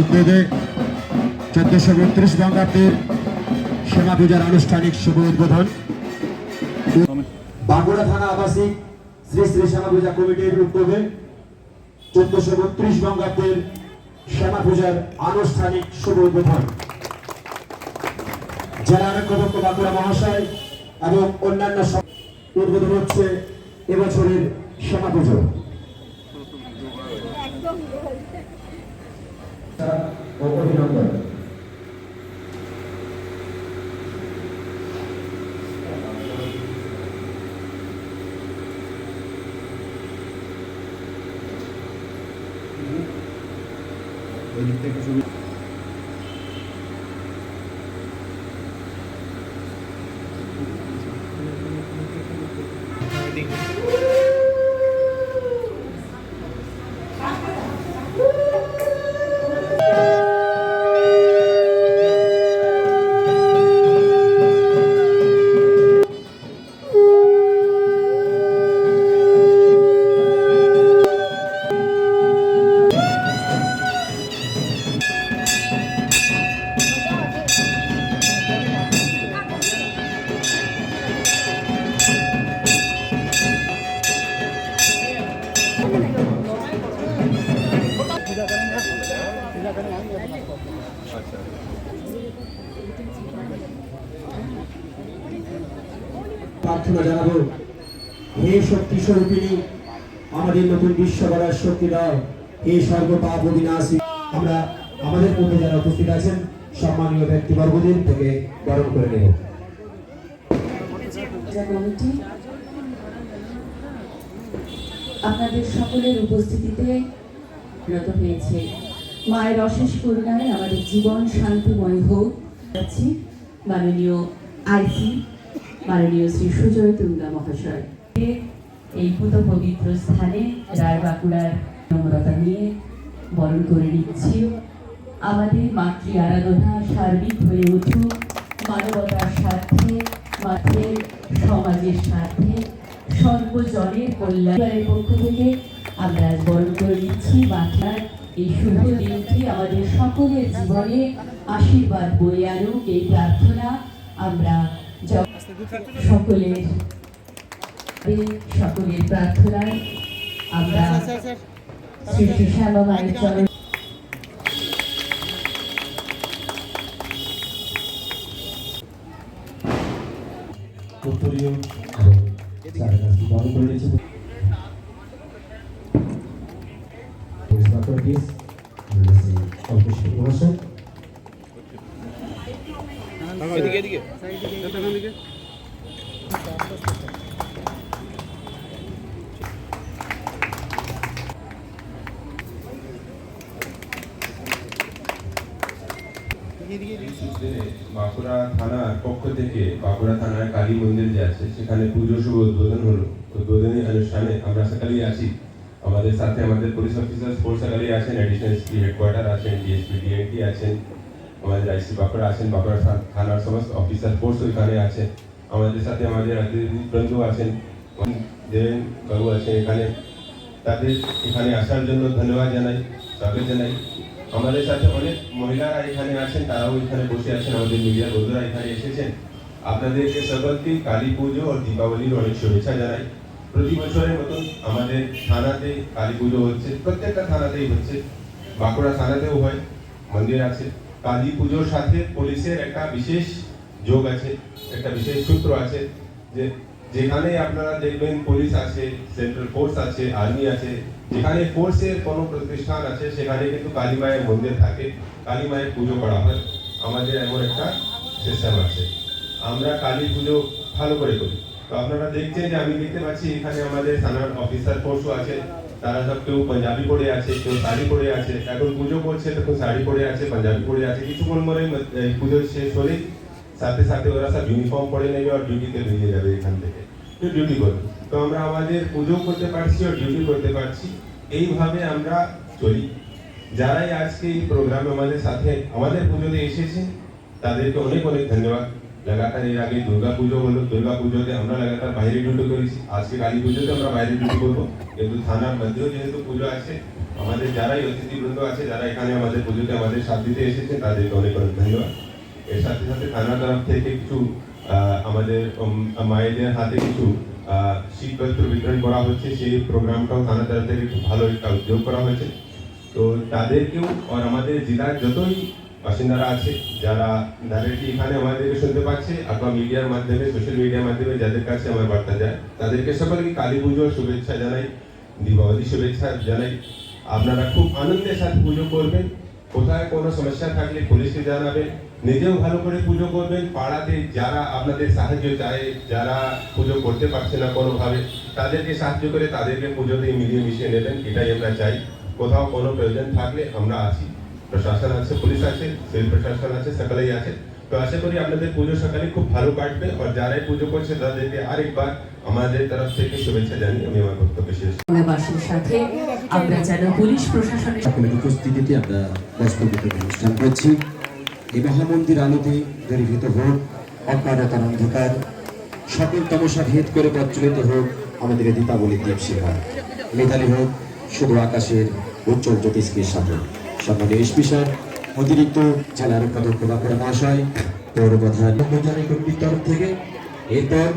উদ্যোগে চোদ্দশো বত্রিশ বঙ্গাব্দের সেবা পূজার আনুষ্ঠানিক শুভ উদ্বোধন। বাঁকুড়া থানা আবাসিক শ্রী শ্রী শ্যামা পূজা কমিটির উদ্যোগে চোদ্দশো বত্রিশ বঙ্গাব্দের শ্যামা পূজার আনুষ্ঠানিক শুভ উদ্বোধন। জেলা আরক্ষপক্ষ বাঁকুড়া মহাশয় এবং অন্যান্য উদ্বোধন হচ্ছে এবছরের শ্যামা পুজো। ওই দিক থেকে সুবিধা প্রার্থনা জানাব। হে শক্তি স্বরূপিণী, আমাদের নতুন বিশ্ব গড়ার শক্তি দাও। হে সর্ব পাপ বিনাশী আমরা আমাদের মধ্যে যারা উপস্থিত আছেন, সম্মানীয় ব্যক্তিবর্গদের থেকে বরণ করে নেব। আপনাদের সকলের উপস্থিতিতে ব্রত হয়েছে। মায়ের অশেষ করুণায় আমাদের জীবন শান্তিময় হোক। মাননীয় আইসি মাননীয় শ্রী সুজয় তুঙ্গা মহাশয়। এই পুত পবিত্র স্থানে রায় বাঁকুড়ার নম্রতা নিয়ে বরণ করে নিচ্ছি। আমাদের মাতৃ আরাধনা সার্বিক হয়ে উঠুক। মানবতার স্বার্থে মাঠের সমাজের স্বার্থে, সর্বজনের কল্যাণের পক্ষ থেকে আমরা আজ বরণ করে নিচ্ছি। মাথার এই শুভ দিনটি আমাদের সকলের জীবনে আশীর্বাদ বয়ে আনুক। এই প্রার্থনা আমরা সকলের সকলের প্রার্থনায় আমরা শ্রী শ্যামা মায়ের চরণ উত্তরীয় বাঁকুড়া থানার পক্ষ থেকে বাঁকুড়া থানার কালী মন্দির যে আছে, সেখানে পুজো শুভ উদ্বোধন হলো। উদ্বোধনী অনুষ্ঠানে আমরা সকালেই আছি। আমাদের সাথে আমাদের পুলিশ অফিসার স্পোর্টস সকালে আছেন অ্যাডিশনাল এসপি হেডকোয়ার্টার আছেন ডিএসপি ডিএনটি আছেন, আমাদের আইসি বাঁকুড়া আছেন, বাঁকুড়া থানার সমস্ত অফিসার ফোর্স ওইখানে আছে। আমাদের সাথে আমাদের বন্ধু আছেন দেবেন, বাবু আছেন এখানে। তাদের এখানে আসার জন্য ধন্যবাদ জানাই, স্বাগত জানাই। আমাদের সাথে অনেক মহিলারা এখানে আছেন, তারাও এখানে বসে আছেন, আমাদের মিডিয়া বন্ধুরা এখানে এসেছেন। আপনাদেরকে সকলকে কালী পুজো ও দীপাবলির অনেক শুভেচ্ছা জানাই। প্রতি বছরের মতন আমাদের থানাতে কালী পুজো হচ্ছে, প্রত্যেকটা থানাতেই হচ্ছে। বাঁকুড়া থানাতেও হয়, মন্দির আছে। কালী পুজোর সাথে পুলিশের একটা বিশেষ যোগ আছে, একটা বিশেষ সূত্র আছে যে যেখানে আপনারা দেখবেন পুলিশ আছে, সেন্ট্রাল ফোর্স আছে, আর্মি আছে, যেখানে ফোর্সের কোনো প্রতিষ্ঠান আছে, সেখানে কিন্তু কালী মায়ের মন্দির থাকে, কালী মায়ের পুজো করা হয়। আমাদের এমন একটা সিস্টেম আছে। আমরা কালী পুজো ভালো করে করি। তো আপনারা দেখছেন যে আমি দেখতে পাচ্ছি এখানে আমাদের থানার অফিসার ফোর্সও আছে, তারা সব কেউ পাঞ্জাবি পরে আছে, কেউ শাড়ি পরে আছে, এখন পুজো করছে তখন শাড়ি পরে আছে, পাঞ্জাবি পরে আছে কিছুক্ষণ পরে পুজো শেষ হলেই সাথে সাথে ওরা সব ইউনিফর্ম পরে নেবে আর ডিউটিতে বেরিয়ে যাবে এখান থেকে। ডিউটি করবে। তো আমরা আমাদের পুজো করতে পারছি আর ডিউটি করতে পারছি। এইভাবে আমরা চলি। যারাই আজকে এই প্রোগ্রামে আমাদের সাথে, আমাদের পুজোতে এসেছে, তাদেরকে অনেক অনেক ধন্যবাদ। লাগাতার এর আগে দুর্গা পুজো হলো, দুর্গা পুজোতে আমরা লাগাতার বাইরে ডিউটি করেছি। আজকে কালী পুজোতে আমরা বাইরে ডিউটি করব। কিন্তু থানার মধ্যেও যেহেতু পুজো আছে, আমাদের যারাই অতিথিবৃন্দ আছে, যারা এখানে আমাদের পুজোতে আমাদের সাথ দিতে এসেছেন তাদেরকে অনেক অনেক ধন্যবাদ। এর সাথে সাথে থানার তরফ থেকে কিছু আমাদের মায়েদের হাতে কিছু শীতবস্ত্র বিতরণ করা হচ্ছে। সেই প্রোগ্রামটাও থানার তরফ থেকে খুব ভালো একটা উদ্যোগ করা হয়েছে। তো তাদেরকেও আর আমাদের জেলার যতই বাসিন্দারা আছে, যারা ডাইরেক্টলি এখানে আমাদেরকে শুনতে পাচ্ছে অথবা মিডিয়ার মাধ্যমে সোশ্যাল মিডিয়ার মাধ্যমে যাদের কাছে আমার বার্তা যায়, তাদেরকে সকলকে কালী পুজোর শুভেচ্ছা জানাই, দীপাবলি শুভেচ্ছা জানাই। আপনারা খুব আনন্দের সাথে পুজো করবেন। কোথায় কোনো সমস্যা থাকলে পুলিশকে জানাবেন। নিজেও ভালো করে পুজো করবেন। পাড়াতে যারা আপনাদের সাহায্য চায়, যারা পুজো করতে পারছে না কোনোভাবে, তাদেরকে সাহায্য করে তাদেরকে পুজোতে মিলিয়ে মিশিয়ে নেবেন। এটাই আমরা চাই। কোথাও কোনো প্রয়োজন থাকলে আমরা আছি। প্রশাসন আছে, পুলিশ আছে, সিভিল প্রশাসন আছে, সকলেই আছে। তো আশা করি আপনাদের পুজো সকালে খুব ভালো কাটবে আর যারাই পুজো করছে তাদেরকে আরেকবার আমাদের তরফ থেকে শুভেচ্ছা জানিয়ে আমি আমার বক্তব্য শেষ আমরা যেন পুলিশ প্রশাসনের উপস্থিতিতে আমরা বস্ত্রবিত অনুষ্ঠান করছি। এই মহামন্দির আলোতে দরিভূত হোক, অজ্ঞানতার অন্ধকার সকল তমসা ভেদ করে প্রচলিত হোক, আমাদের এই দীপাবলির দীপশিখা মেধালী হোক, শুধু আকাশের উজ্জ্বল জ্যোতিষ্কের সাথে সম্মানীয় এসপি স্যার, অতিরিক্ত জেলার উপাধ্যক্ষ বাঁকুড়া মহাশয় পৌর প্রধান তরফ থেকে এরপর